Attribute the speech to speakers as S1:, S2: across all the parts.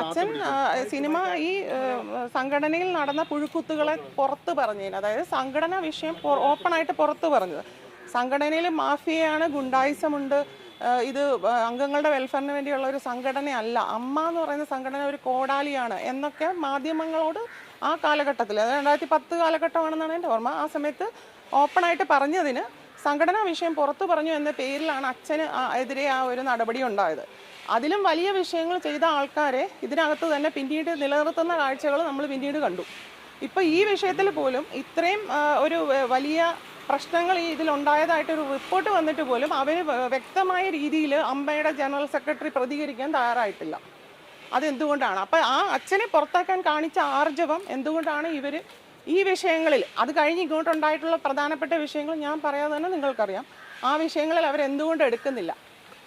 S1: അച്ഛൻ സിനിമ ഈ സംഘടനയിൽ നടന്ന പുഴുക്കുത്തുകളെ പുറത്ത് പറഞ്ഞതിന് അതായത് സംഘടന വിഷയം ഓപ്പണായിട്ട് പുറത്ത് പറഞ്ഞത്. സംഘടനയിൽ മാഫിയയാണ് ഗുണ്ടായിസമുണ്ട്. ഇത് അംഗങ്ങളുടെ വെൽഫെയറിന് വേണ്ടിയുള്ള ഒരു സംഘടനയല്ല. അമ്മ എന്ന് പറയുന്ന സംഘടന ഒരു കോടാലിയാണ് എന്നൊക്കെ മാധ്യമങ്ങളോട് ആ കാലഘട്ടത്തിൽ അതായത് രണ്ടായിരത്തി പത്ത് കാലഘട്ടമാണെന്നാണ് എന്റെ ഓർമ്മ. ആ സമയത്ത് ഓപ്പണായിട്ട് പറഞ്ഞതിന് സംഘടനാ വിഷയം പുറത്തു പറഞ്ഞു എന്ന പേരിലാണ് അച്ഛന് എതിരെ ആ ഒരു നടപടി ഉണ്ടായത്. അതിലും വലിയ വിഷയങ്ങൾ ചെയ്ത ആൾക്കാരെ ഇതിനകത്ത് തന്നെ പിന്നീട് നിലനിർത്തുന്ന കാഴ്ചകൾ നമ്മൾ പിന്നീട് കണ്ടു. ഇപ്പോൾ ഈ വിഷയത്തിൽ പോലും ഇത്രയും ഒരു വലിയ പ്രശ്നങ്ങൾ ഈ ഇതിലുണ്ടായതായിട്ടൊരു റിപ്പോർട്ട് വന്നിട്ട് പോലും അവർ വ്യക്തമായ രീതിയിൽ അമ്മയുടെ ജനറൽ സെക്രട്ടറി പ്രതികരിക്കാൻ തയ്യാറായിട്ടില്ല. അതെന്തുകൊണ്ടാണ്? അപ്പം ആ അച്ഛനെ പുറത്താക്കാൻ കാണിച്ച ആർജവം എന്തുകൊണ്ടാണ് ഇവർ ഈ വിഷയങ്ങളിൽ അത് കഴിഞ്ഞ് ഇങ്ങോട്ടുണ്ടായിട്ടുള്ള പ്രധാനപ്പെട്ട വിഷയങ്ങൾ ഞാൻ പറയാതെ തന്നെ നിങ്ങൾക്കറിയാം. ആ വിഷയങ്ങളിൽ അവരെന്തുകൊണ്ട് എടുക്കുന്നില്ല?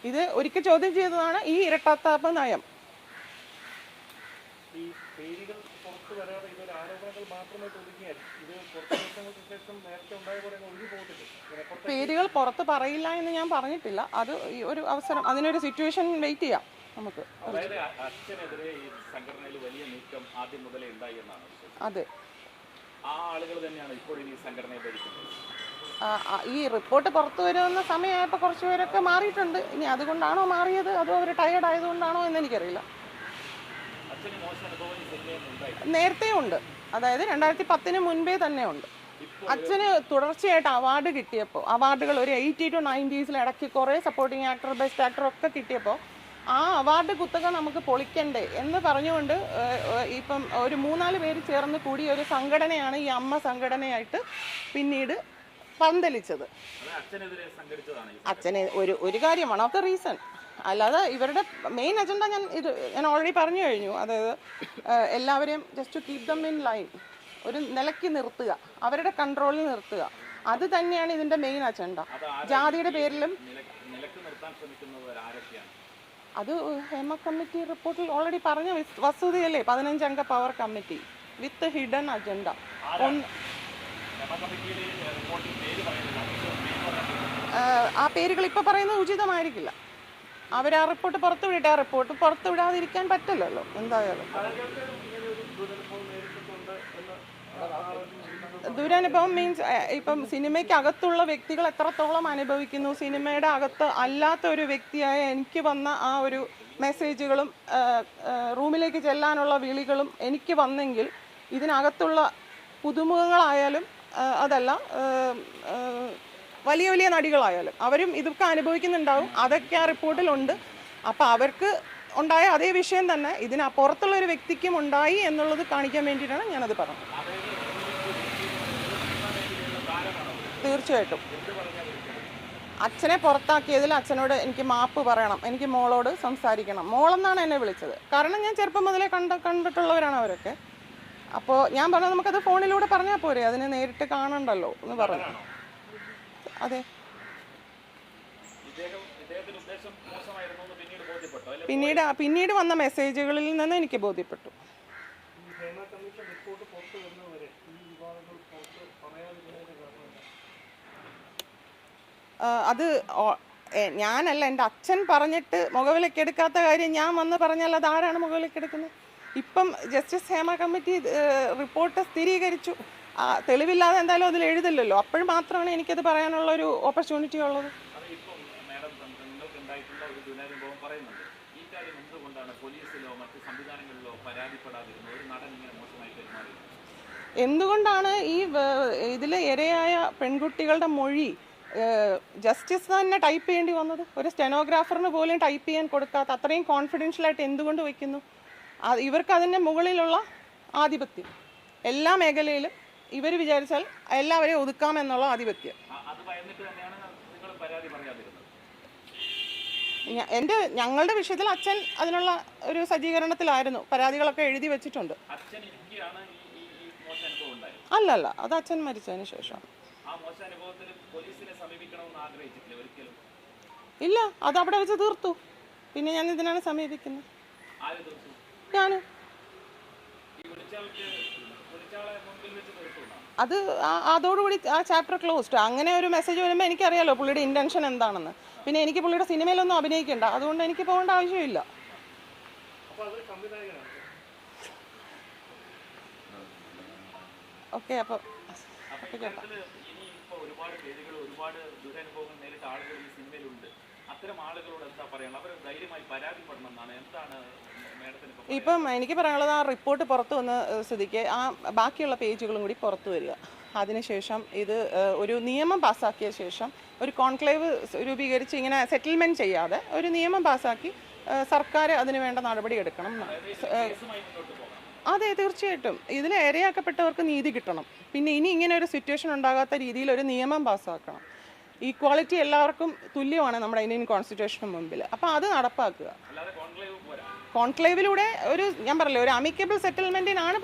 S1: ഇത് ഒരിക്കൽ ചോദ്യം ചെയ്തതാണ് ഈ ഇരട്ടത്താപ്പ് നയം.
S2: പേരുകൾ പുറത്തു
S1: പറയില്ല എന്ന് ഞാൻ പറഞ്ഞിട്ടില്ല. അത് ഒരു അവസരം അതിനൊരു സിറ്റുവേഷൻ വെയിറ്റ് ചെയ്യാം നമുക്ക്. അതെ.
S3: ആ ആളുകൾ തന്നെയാണ് ഈ സംഘടനയെ ഭരിക്കുന്നത്.
S1: ഈ റിപ്പോർട്ട് പുറത്തു വരുന്ന സമയമായപ്പോൾ കുറച്ച് പേരൊക്കെ മാറിയിട്ടുണ്ട്. ഇനി അതുകൊണ്ടാണോ മാറിയത്? അതോ അവർ ടയേർഡ് ആയതുകൊണ്ടാണോ എന്ന് എനിക്കറിയില്ല. നേരത്തെ ഉണ്ട്. അതായത് രണ്ടായിരത്തി പത്തിന് മുൻപേ തന്നെ ഉണ്ട്. അച്ഛന് തുടർച്ചയായിട്ട് അവാർഡ് കിട്ടിയപ്പോൾ അവാർഡുകൾ ഒരു എയ്റ്റി ടു നയന്റീസിൽ ഇടയ്ക്ക് കുറേ സപ്പോർട്ടിങ് ആക്ടർ ബെസ്റ്റ് ആക്ടർ ഒക്കെ കിട്ടിയപ്പോൾ ആ അവാർഡ് കുത്തക നമുക്ക് പൊളിക്കണ്ടേ എന്ന് പറഞ്ഞുകൊണ്ട് ഇപ്പം ഒരു മൂന്നാൽ പേര് ചേർന്ന് കൂടി ഒരു സംഘടനയാണ് ഈ അമ്മ സംഘടനയായിട്ട് പിന്നീട് പന്തലിച്ചത്. അച്ഛനെ ഒരു ഒരു കാര്യം വൺ ഓഫ് ദ റീസൺ അല്ലാതെ ഇവരുടെ മെയിൻ അജണ്ട ഞാൻ ഇത് ഞാൻ ഓൾറെഡി പറഞ്ഞു കഴിഞ്ഞു. അതായത് എല്ലാവരെയും just to keep them in line ഒരു നിലയ്ക്ക് നിർത്തുക അവരുടെ കൺട്രോളിൽ നിർത്തുക. അത് തന്നെയാണ് ഇതിന്റെ മെയിൻ അജണ്ട ജാതിയുടെ പേരിലും
S3: നിലയ്ക്ക് നിർത്താൻ ശ്രമിക്കുന്നവർ ആരൊക്കെയാണ്?
S1: അത് ഹേമ കമ്മിറ്റി റിപ്പോർട്ടിൽ ഓൾറെഡി പറഞ്ഞ വിസ്- വസ്തുതയല്ലേ? പതിനഞ്ചംഗ power committee with hidden agenda ആ പേരുകൾ ഇപ്പോൾ പറയുന്നത് ഉചിതമായിരിക്കില്ല. അവർ ആ റിപ്പോർട്ട് പുറത്തു വിടട്ടെ ആ റിപ്പോർട്ട് പുറത്തു വിടാതിരിക്കാൻ പറ്റില്ലല്ലോ. എന്തായാലും.
S2: ദുരനുഭവം
S1: മീൻസ് ഇപ്പം സിനിമയ്ക്ക് അകത്തുള്ള വ്യക്തികൾ എത്രത്തോളം അനുഭവിക്കുന്നു സിനിമയുടെ അകത്ത് അല്ലാത്ത ഒരു വ്യക്തിയായ എനിക്ക് വന്ന ആ ഒരു മെസ്സേജുകളും റൂമിലേക്ക് ചെല്ലാനുള്ള വിളികളും എനിക്ക് വന്നെങ്കിൽ ഇതിനകത്തുള്ള പുതുമുഖങ്ങളായാലും അതല്ല വലിയ വലിയ നടികളായാലും അവരും ഇതൊക്കെ അനുഭവിക്കുന്നുണ്ടാവും. അതൊക്കെ ആ റിപ്പോർട്ടിലുണ്ട്. അപ്പോൾ അവർക്ക് ഉണ്ടായ അതേ വിഷയം തന്നെ ഇതിനപ്പുറത്തുള്ള ഒരു വ്യക്തിക്കും ഉണ്ടായി എന്നുള്ളത് കാണിക്കാൻ വേണ്ടിയിട്ടാണ് ഞാനത് പറഞ്ഞത്. തീർച്ചയായിട്ടും. അച്ഛനെ പുറത്താക്കിയതിൽ അച്ഛനോട് എനിക്ക് മാപ്പ് പറയണം. എനിക്ക് മോളോട് സംസാരിക്കണം. മോളെന്നാണ് എന്നെ വിളിച്ചത്. കാരണം ഞാൻ ചെറുപ്പം മുതലേ കണ്ട കണ്ടിട്ടുള്ളവരാണ് അവരൊക്കെ. അപ്പോൾ ഞാൻ പറഞ്ഞു നമുക്കത് ഫോണിലൂടെ പറഞ്ഞാൽ പോരെ. അതിനെ നേരിട്ട് കാണണ്ടല്ലോ എന്ന് പറഞ്ഞു. അതെ.
S3: പിന്നീട്
S1: പിന്നീട് വന്ന മെസ്സേജുകളിൽ നിന്ന് എനിക്ക് ബോധ്യപ്പെട്ടു.
S2: റിപ്പോർട്ട് ഈ
S1: അത് ഞാനല്ല എന്റെ അച്ഛൻ പറഞ്ഞിട്ട് മുഖവിലക്കെടുക്കാത്ത കാര്യം ഞാൻ വന്ന് പറഞ്ഞാൽ അത് ആരാണ് മുഖവിലക്കെടുക്കുന്നത് ഇപ്പം ജസ്റ്റിസ് ഹേമ കമ്മിറ്റി റിപ്പോർട്ട് സ്ഥിരീകരിച്ചു. തെളിവില്ലാതെ എന്തായാലും അതിൽ എഴുതില്ലല്ലോ. അപ്പോൾ മാത്രമാണ് എനിക്കത് പറയാനുള്ള ഒരു ഓപ്പർച്യൂണിറ്റി ഉള്ളത്.
S3: എന്തുകൊണ്ടാണ്
S1: ഈ ഇതിൽ ഇരയായ പെൺകുട്ടികളുടെ മൊഴി ജസ്റ്റിസ് തന്നെ ടൈപ്പ് ചെയ്യേണ്ടി വന്നത്. ഒരു സ്റ്റെനോഗ്രാഫറിന് പോലും ടൈപ്പ് ചെയ്യാൻ കൊടുക്കാത്ത അത്രയും കോൺഫിഡൻഷ്യലായിട്ട് എന്തുകൊണ്ട് വയ്ക്കുന്നു ഇവർക്ക് അതിന്റെ മുകളിലുള്ള ആധിപത്യം. എല്ലാ മേഖലയിലും ഇവർ വിചാരിച്ചാൽ എല്ലാവരെയും ഒതുക്കാമെന്നുള്ള ആധിപത്യം. എന്റെ ഞങ്ങളുടെ വിഷയത്തിൽ അച്ഛൻ അതിനുള്ള ഒരു സജ്ജീകരണത്തിലായിരുന്നു. പരാതികളൊക്കെ എഴുതി വെച്ചിട്ടുണ്ട്. അല്ലല്ല അത് അച്ഛൻ മരിച്ചതിന് ശേഷം.
S3: ആ പോലീസിനെ സമീപിക്കണമെന്ന് ആഗ്രഹിച്ചിട്ടില്ല ഒരിക്കലും?
S1: ഇല്ല അത് അവിടെ വെച്ച് തീർത്തു. പിന്നെ ഞാൻ ഇതിനാണ് സമീപിക്കുന്നത്. ഞാൻ അത് അതോടുകൂടി ആ ചാപ്റ്റർ ക്ലോസ്ഡ് അങ്ങനെ ഒരു മെസ്സേജ് വരുമ്പോൾ എനിക്കറിയാലോ പുള്ളിയുടെ ഇന്റൻഷൻ എന്താണെന്ന്. പിന്നെ എനിക്ക് പുള്ളിയുടെ സിനിമയിലൊന്നും അഭിനയിക്കണ്ട. അതുകൊണ്ട് എനിക്ക് പോകേണ്ട ആവശ്യമില്ല. ഓക്കെ അപ്പോൾ
S3: അപ്പൊ ഇത്തരത്തിൽ ഇനി ഇപ്പൊ ഒരുപാട് പേരുകൾ ഒരുപാട് ദുരനുഭവങ്ങൾ നേരിട്ട ആളുകൾ ഈ സിനിമയിലുണ്ട്. അത്തരം ആളുകളോട് എന്താ പറയാനുള്ളത്? അവർ ധൈര്യമായി പരാതിപ്പെടണം എന്നാണ്. എന്താണ് മേഡത്തിന് ഇപ്പം
S1: എനിക്ക് പറയാനുള്ളത് ആ റിപ്പോർട്ട് പുറത്തു വന്ന സ്ഥിതിക്ക് ആ ബാക്കിയുള്ള പേജുകളും കൂടി പുറത്തു വരിക. അതിനുശേഷം ഇത് ഒരു നിയമം പാസ്സാക്കിയ ശേഷം ഒരു കോൺക്ലേവ് രൂപീകരിച്ച് ഇങ്ങനെ സെറ്റിൽമെന്റ് ചെയ്യാതെ ഒരു നിയമം പാസ്സാക്കി സർക്കാർ അതിന് വേണ്ട നടപടി എടുക്കണം അതെ തീർച്ചയായിട്ടും. ഇതിൽ ഇരയാക്കപ്പെട്ടവർക്ക് നീതി കിട്ടണം. പിന്നെ ഇനി ഇങ്ങനെ ഒരു സിറ്റുവേഷൻ ഉണ്ടാകാത്ത രീതിയിൽ ഒരു നിയമം പാസ്സാക്കണം ഈക്വാളിറ്റി എല്ലാവർക്കും തുല്യമാണ് നമ്മുടെ ഇന്ത്യൻ കോൺസ്റ്റിറ്റ്യൂഷന് മുമ്പിൽ. അപ്പോൾ അത് നടപ്പാക്കുക. കോൺക്ലേവിലൂടെ ഒരു ഞാൻ പറയില്ല ഒരു അമിക്കബിൾ സെറ്റിൽമെന്റിനാണ്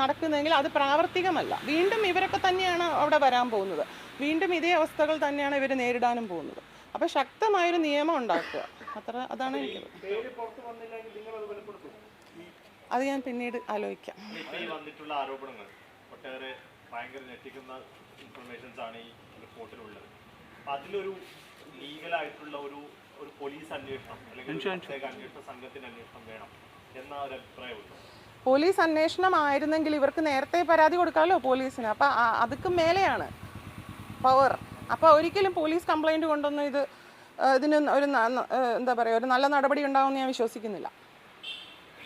S1: നടക്കുന്നതെങ്കിൽ അത് പ്രാവർത്തികമല്ല. വീണ്ടും ഇവരൊക്കെ തന്നെയാണ് അവിടെ വരാൻ പോകുന്നത്. വീണ്ടും ഇതേ അവസ്ഥകൾ തന്നെയാണ് ഇവർ നേരിടാനും പോകുന്നത്. അപ്പോൾ ശക്തമായൊരു നിയമം ഉണ്ടാക്കുക. അത്ര അതാണ് എനിക്ക്
S2: പേര് പുറത്ത് വന്നില്ലെങ്കിൽ നിങ്ങൾ അത്
S1: ഞാൻ പിന്നീട് ആലോചിക്കാം.
S4: വന്നിട്ടുള്ള ആരോപണങ്ങൾ ഒട്ടേറെ ഭയങ്കര ഞെട്ടിക്കുന്ന ഇൻഫർമേഷൻസ് ആണ് ഈ റിപ്പോർട്ടിലുള്ളത്. അതിലൊരു ലീഗലായിട്ടുള്ള ഒരു ഒരു പോലീസ് അന്വേഷണം അല്ലെങ്കിൽ അന്വേഷണ സംഘത്തിന് അന്വേഷണം വേണം എന്ന ഒരു അഭിപ്രായമുണ്ട്.
S1: പോലീസ് അന്വേഷണം ആയിരുന്നെങ്കിൽ ഇവർക്ക് നേരത്തെ പരാതി കൊടുക്കാമല്ലോ പോലീസിന് അപ്പം അതുക്കും മേലെയാണ് പവർ അപ്പോൾ ഒരിക്കലും പോലീസ് കംപ്ലൈന്റ് കൊണ്ടൊന്നും ഇത് ഇതിന് ഒരു എന്താ പറയുക ഒരു നല്ല നടപടി ഉണ്ടാവുമെന്ന് ഞാൻ വിശ്വസിക്കുന്നില്ല.